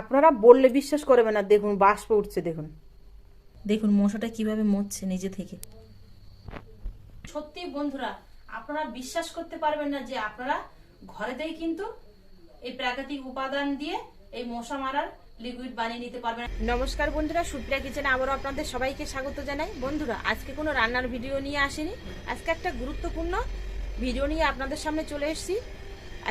আপনারা বললে বিশ্বাস করবে না দেখুন বাষ্প উঠছে দেখুন। দেখুন মশাটা কীভাবে মরছে নিজে থেকে। সত্যি বন্ধুরা আপনারা বিশ্বাস করতে পারবেন না যে আপনারা ঘরেতেই কিন্তু এই প্রাকৃতিক উপাদান দিয়ে এই মশা মারার লিকুইড বানিয়ে নিতে পারবেন। নমস্কার বন্ধুরা সুপ্রিয়া কিচেনে আবারও আপনাদের সবাইকে স্বাগত জানাই। বন্ধুরা আজকে কোনো রান্নার ভিডিও নিয়ে আসেনি। আজকে একটা গুরুত্বপূর্ণ ভিডিও নিয়ে আপনাদের সামনে চলে এসেছি।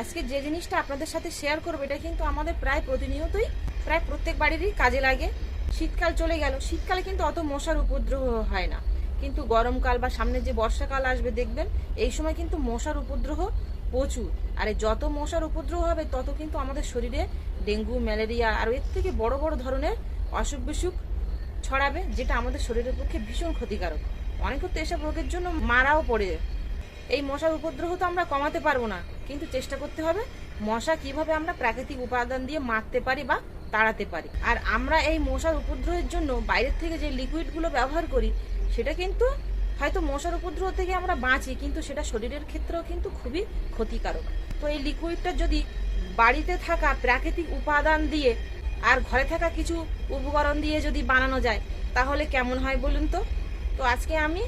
আজকে যে জিনিসটা আপনাদের সাথে শেয়ার করব, এটা কিন্তু আমাদের প্রায় প্রতিনিয়তই, প্রায় প্রত্যেক বাড়িরই কাজে লাগে। শীতকাল চলে গেল, শীতকালে কিন্তু অত মশার উপদ্রব হয় না। কিন্তু গরমকাল বা সামনে যে বর্ষাকাল আসবে, দেখবেন এই সময় কিন্তু মশার উপদ্রব প্রচুর। আর যত মশার উপদ্রব হবে, তত কিন্তু আমাদের শরীরে ডেঙ্গু, ম্যালেরিয়া আর এর থেকে বড় বড় ধরনের অসুখ বিসুখ ছড়াবে, যেটা আমাদের শরীরের পক্ষে ভীষণ ক্ষতিকারক। অনেকে তো এসব রোগের জন্য মারাও পড়ে এই মশার উপদ্রব তো আমরা কমাতে পারব না। কিন্তু চেষ্টা করতে হবে মশা কীভাবে আমরা প্রাকৃতিক উপাদান দিয়ে মারতে পারি বা তাড়াতে পারি। আর আমরা এই মশার উপদ্রবের জন্য বাইরের থেকে যে লিকুইডগুলো ব্যবহার করি, সেটা কিন্তু হয়তো মশার উপদ্রব থেকে আমরা বাঁচি, কিন্তু সেটা শরীরের ক্ষেত্রেও কিন্তু খুবই ক্ষতিকারক। তো এই লিকুইডটা যদি বাড়িতে থাকা প্রাকৃতিক উপাদান দিয়ে আর ঘরে থাকা কিছু উপকরণ দিয়ে যদি বানানো যায়, তাহলে কেমন হয় বলুন তো? তো আজকে আমি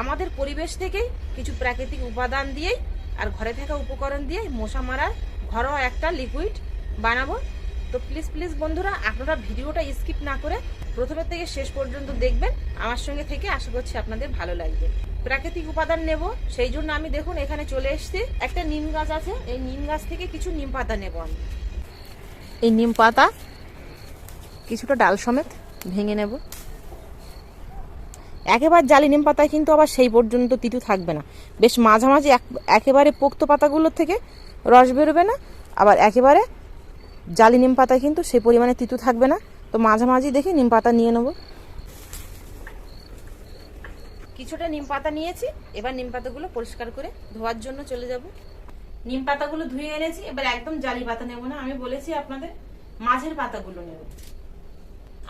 আমাদের পরিবেশ থেকেই কিছু প্রাকৃতিক উপাদান দিয়েই আর ঘরে থাকা উপকরণ দিয়ে মশা মারার ঘরোয়া একটা লিকুইড বানাবো। তো প্লিজ প্লিজ বন্ধুরা, আপনারা ভিডিওটা স্কিপ না করে প্রথমের থেকে শেষ পর্যন্ত দেখবেন। আমার সঙ্গে থেকে আশা করছি আপনাদের ভালো লাগবে। প্রাকৃতিক উপাদান নেব। সেই জন্য আমি দেখুন, এখানে চলে এসেছি। একটা নিম গাছ আছে। এই নিম গাছ থেকে কিছু নিম পাতা নেব আমি। এই নিম পাতা কিছুটা ডাল সমেত ভেঙে নেব। একেবারে জালি নিম পাতায় কিন্তু আবার সেই পর্যন্ত তিতু থাকবে না। বেশ মাঝামাঝি এক- একেবারে পোক্ত পাতাগুলোর থেকে রস বেরোবে না, আবার একেবারে জালি নিম পাতায় কিন্তু সেই পরিমাণে তিতু থাকবে না। তো মাঝামাঝি দেখে নিম পাতা নিয়ে নেব। কিছুটা নিম পাতা নিয়েছি, এবার নিম পাতাগুলো পরিষ্কার করে ধোয়ার জন্য চলে যাব। নিম পাতাগুলো ধুয়ে এনেছি, এবার একদম জালি পাতা নেব না, আমি বলেছি আপনাদের মাঝের পাতাগুলো নেব।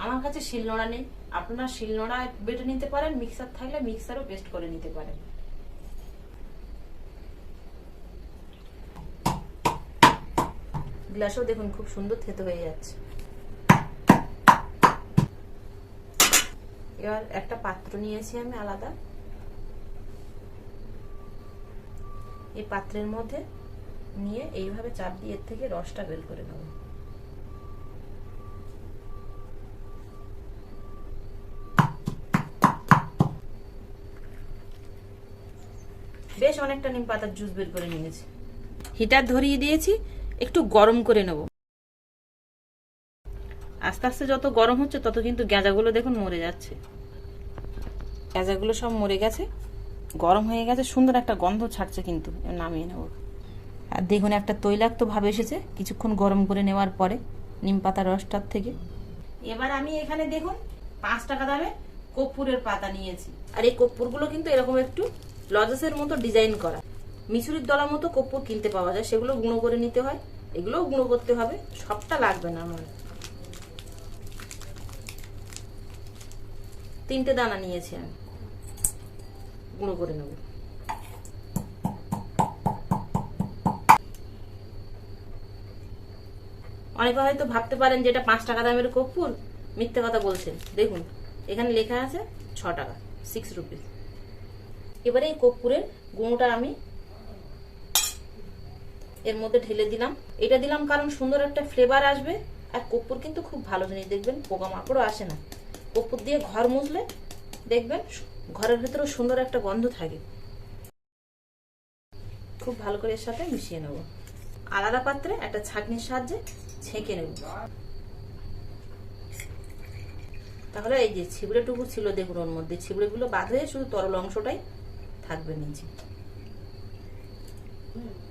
আমার কাছে শিলনোড়া নেই। আপনারা শিলনোড়া বেটে নিতে পারেন মিক্সার থাকলে মিক্সারও পেস্ট করে নিতে পারেন। গ্লাসও দেখুন, খুব সুন্দর থেতে হয়ে যাচ্ছে। এবার একটা পাত্র নিয়েছি আমি আলাদা। এই পাত্রের মধ্যে নিয়ে এইভাবে চাপ দিয়ে এর থেকে রসটা বের করে নেব। বেশ অনেকটা নিম পাতার জুস বের করে নিয়েছি। হিটার ধরিয়ে দিয়েছি একটু গরম করে নেব। আস্তে আস্তে যত গরম হচ্ছে তত কিন্তু গ্যাঁজাগুলো দেখুন মরে যাচ্ছে। গ্যাঁজাগুলো সব মরে গেছে গরম হয়ে গেছে সুন্দর একটা গন্ধ ছাড়ছে কিন্তু নামিয়ে নেব। আর দেখুন একটা তৈলাক্ত ভাব এসেছে কিছুক্ষণ গরম করে নেওয়ার পরে নিম পাতা রসটার থেকে। এবার আমি এখানে দেখুন পাঁচ টাকা দামে কর্পূরের পাতা নিয়েছি। আর এই কর্পূরগুলো কিন্তু এরকম একটু লজেসের মতো ডিজাইন করা। মিশুরির দলার মতো কর্পূর কিনতে পাওয়া যায়, সেগুলো গুঁড়ো করে নিতে হয়। এগুলোও গুঁড়ো করতে হবে, সবটা লাগবে না আমার। তিনটে দানা নিয়েছি আমি। গুঁড়ো করে নেব। অনেকে হয়তো ভাবতে পারেন যে এটা পাঁচ টাকা দামের কর্পূর মিথ্যে কথা বলছেন। দেখুন, এখানে লেখা আছে ছ টাকা সিক্স রুপিস এবারে এই কর্পূরের গুঁড়োটা আমি এর মধ্যে ঢেলে দিলাম। এটা দিলাম কারণ সুন্দর একটা ফ্লেভার আসবে। আর কর্পূর কিন্তু খুব ভালো জিনিস, দেখবেন পোকামাকড়ও আসে না। কর্পূর দিয়ে ঘর মুছলে দেখবেন ঘরের ভেতরেও সুন্দর একটা গন্ধ থাকে। খুব ভালো করে এর সাথে মিশিয়ে নেব। আলাদা পাত্রে একটা ছাঁকনির সাহায্যে ছেঁকে নেব। তাহলে এই যে ছিবড়ে ছিবড়েটুকু ছিল দেখুন ওর মধ্যে। ছিবড়েগুলো বাদ হয়ে শুধু তরল অংশটাই থাকবে নিচে।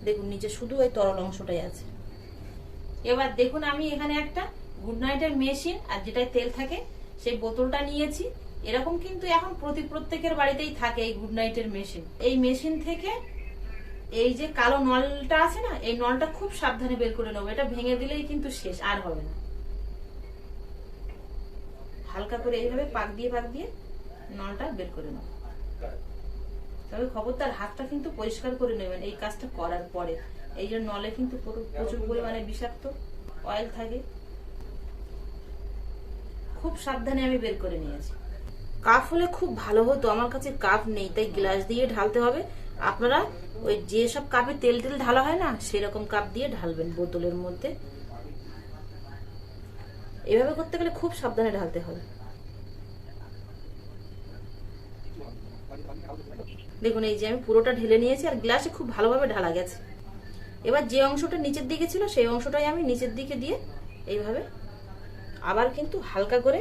দেখুন, নিচে শুধু ওই তরল অংশটাই আছে। এবার দেখুন, আমি এখানে একটা গুড নাইটের মেশিন আর যেটায় তেল থাকে, সেই বোতলটা নিয়েছি। এরকম কিন্তু এখন প্রতি প্রত্যেকের বাড়িতেই থাকে এই গুড নাইটের মেশিন। এই মেশিন থেকে এই যে কালো নলটা আছে না, এই নলটা খুব সাবধানে বের করে নেব। এটা ভেঙে দিলেই কিন্তু শেষ, আর হবে না। হালকা করে এইভাবে পাক দিয়ে পাক দিয়ে নলটা বের করে নেব। তবে খবরদার হাতটা কিন্তু পরিষ্কার করে নেবেন এই কাজটা করার পরে। এই যে নলে কিন্তু পুরো- প্রচুর পরিমাণে বিষাক্ত অয়েল থাকে। খুব সাবধানে আমি বের করে নিয়েছি। কাপ হলে খুব ভালো হতো, আমার কাছে কাপ নেই, তাই গ্লাস দিয়ে ঢালতে হবে। আপনারা ওই যে সব কাপে তেল তেল ঢালা হয় না, সেরকম কাপ দিয়ে ঢালবেন বোতলের মধ্যে। এভাবে করতে গেলে খুব সাবধানে ঢালতে হবে। দেখুন, এই যে আমি পুরোটা ঢেলে নিয়েছি আর গ্লাসে খুব ভালোভাবে ঢালা গেছে। এবার যে অংশটা নিচের দিকে ছিল, সেই অংশটাই আমি নিচের দিকে দিয়ে এইভাবে আবার কিন্তু হালকা করে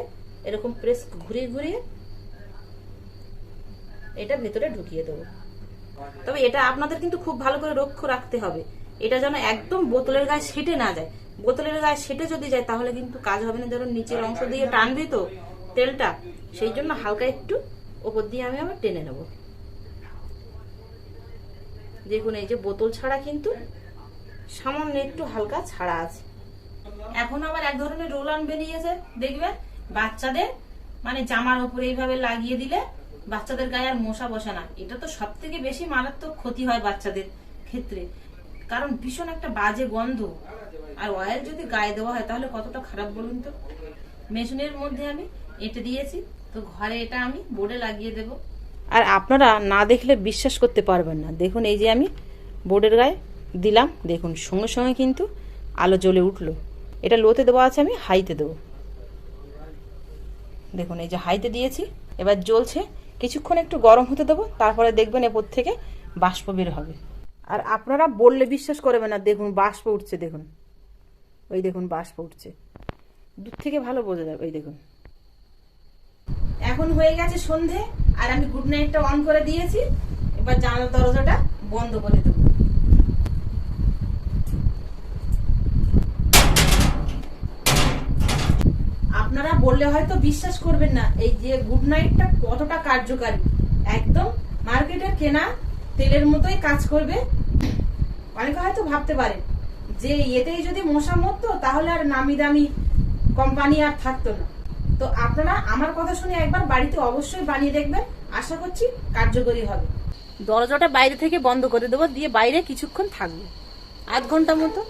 এরকম প্রেস ঘুরিয়ে ঘুরিয়ে এটা ভেতরে ঢুকিয়ে দেবো। তবে এটা আপনাদের কিন্তু খুব ভালো করে লক্ষ্য রাখতে হবে। এটা যেন একদম বোতলের গায়ে সেটে না যায়। বোতলের গায়ে সেটে যদি যায়, তাহলে কিন্তু কাজ হবে না। ধরুন, নিচের অংশ দিয়ে টানবি তো তেলটা, সেই জন্য হালকা একটু ওপর দিয়ে আমি আবার টেনে নেব। দেখুন এই যে বোতল ছাড়া কিন্তু সামান্য একটু হালকা ছাড়া আছে। এখন আবার এক ধরনের রোলান বেরিয়েছে দেখবেন বাচ্চাদের মানে জামার উপরে এইভাবে লাগিয়ে দিলে বাচ্চাদের গায়ে আর মশা বসে না। এটা তো সব থেকে বেশি মারাত্মক ক্ষতি হয় বাচ্চাদের ক্ষেত্রে। কারণ ভীষণ একটা বাজে গন্ধ। আর অয়েল যদি গায়ে দেওয়া হয়, তাহলে কতটা খারাপ বলুন তো? মেশিনের মধ্যে আমি এঁটে দিয়েছি, তো ঘরে এটা আমি বোর্ডে লাগিয়ে দেব। আর আপনারা না দেখলে বিশ্বাস করতে পারবেন না। দেখুন, এই যে আমি বোর্ডের গায়ে দিলাম। দেখুন, সঙ্গে সঙ্গে কিন্তু আলো জ্বলে উঠল। এটা লোতে দেওয়া আছে, আমি হাইতে দেবো। দেখুন, এই যে হাইতে দিয়েছি। এবার জ্বলছে। কিছুক্ষণ একটু গরম হতে দেবো, তারপরে দেখবেন এপর থেকে বাষ্প বের হবে। আর আপনারা বললে বিশ্বাস করবেন না। দেখুন, বাষ্প উঠছে, দেখুন। ওই দেখুন, বাষ্প উঠছে। দূর থেকে ভালো বোঝা যাবে, ওই দেখুন। এখন হয়ে গেছে সন্ধে। আর আমি গুড নাইটটা অন করে দিয়েছি। এবার জানালা দরজাটা বন্ধ করে দেবো। আপনারা বললে হয়তো বিশ্বাস করবেন না, এই যে গুড নাইটটা কতটা কার্যকারী। একদম মার্কেটের কেনা তেলের মতোই কাজ করবে। অনেকে হয়তো ভাবতে পারে যে এতেই যদি মশা মরতো, তাহলে আর নামি দামি কোম্পানি আর থাকতো না। তো আপনারা আমার কথা শুনে একবার বাড়িতে অবশ্যই বানিয়ে দেখবেন। আশা করছি কার্যকরী হবে। দরজাটা বাইরে থেকে বন্ধ করে দেবো দিয়ে বাইরে কিছুক্ষণ থাকবে। আধ ঘণ্টা মতো।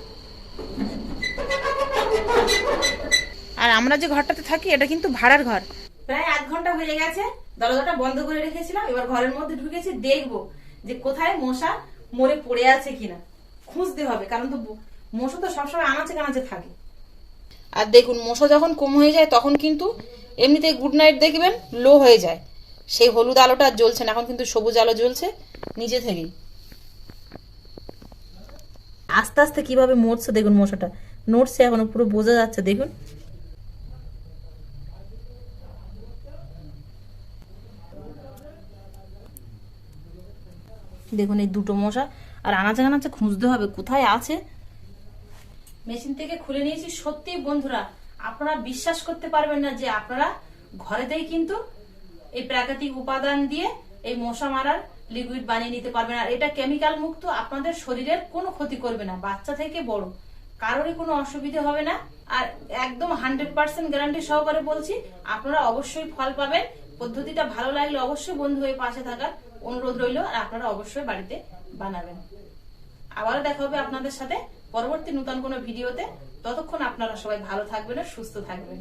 আর আমরা যে ঘরটাতে থাকি এটা কিন্তু ভাড়ার ঘর। প্রায় আধ ঘণ্টা হয়ে গেছে দরজাটা বন্ধ করে রেখেছিলাম। এবার ঘরের মধ্যে ঢুকেছি দেখব যে কোথায় মশা মরে পড়ে আছে কিনা। খুঁজতে হবে কারণ তো মশা তো সবসময় আনাচে কানাচে থাকে। আর দেখুন, মশা যখন কম হয়ে যায়, তখন কিন্তু এমনিতেই গুড নাইট দেখবেন লো হয়ে যায়। সেই হলুদ আলোটা আর জ্বলছে না, এখন কিন্তু সবুজ আলো জ্বলছে নিজে থেকেই। আস্তে আস্তে কীভাবে মরছে দেখুন মশাটা। নড়ছে এখনও, পুরো বোঝা যাচ্ছে, দেখুন। দেখুন এই দুটো মশা, আর আনাচে কানাচে খুঁজতে হবে, কোথায় আছে? মেশিন থেকে খুলে নিয়েছি। সত্যি বন্ধুরা, আপনারা বিশ্বাস করতে পারবেন না যে আপনারা ঘরেতেই কিন্তু এই প্রাকৃতিক উপাদান দিয়ে এই মশা মারার লিকুইড বানিয়ে নিতে পারবেন। আর এটা কেমিক্যাল মুক্ত আপনাদের শরীরের কোনো ক্ষতি করবে না, বাচ্চা থেকে বড়। কারোরই কোনো অসুবিধা হবে না। আর একদম হান্ড্রেড পার্সেন্ট গ্যারান্টি সহকারে বলছি, আপনারা অবশ্যই ফল পাবেন। পদ্ধতিটা ভালো লাগলে অবশ্যই বন্ধু হয়ে পাশে থাকার অনুরোধ রইল, আর আপনারা অবশ্যই বাড়িতে বানাবেন। আবারও দেখা হবে আপনাদের সাথে। পরবর্তী নতুন কোনো ভিডিওতে ততক্ষণ আপনারা সবাই ভালো থাকবেন আর সুস্থ থাকবেন।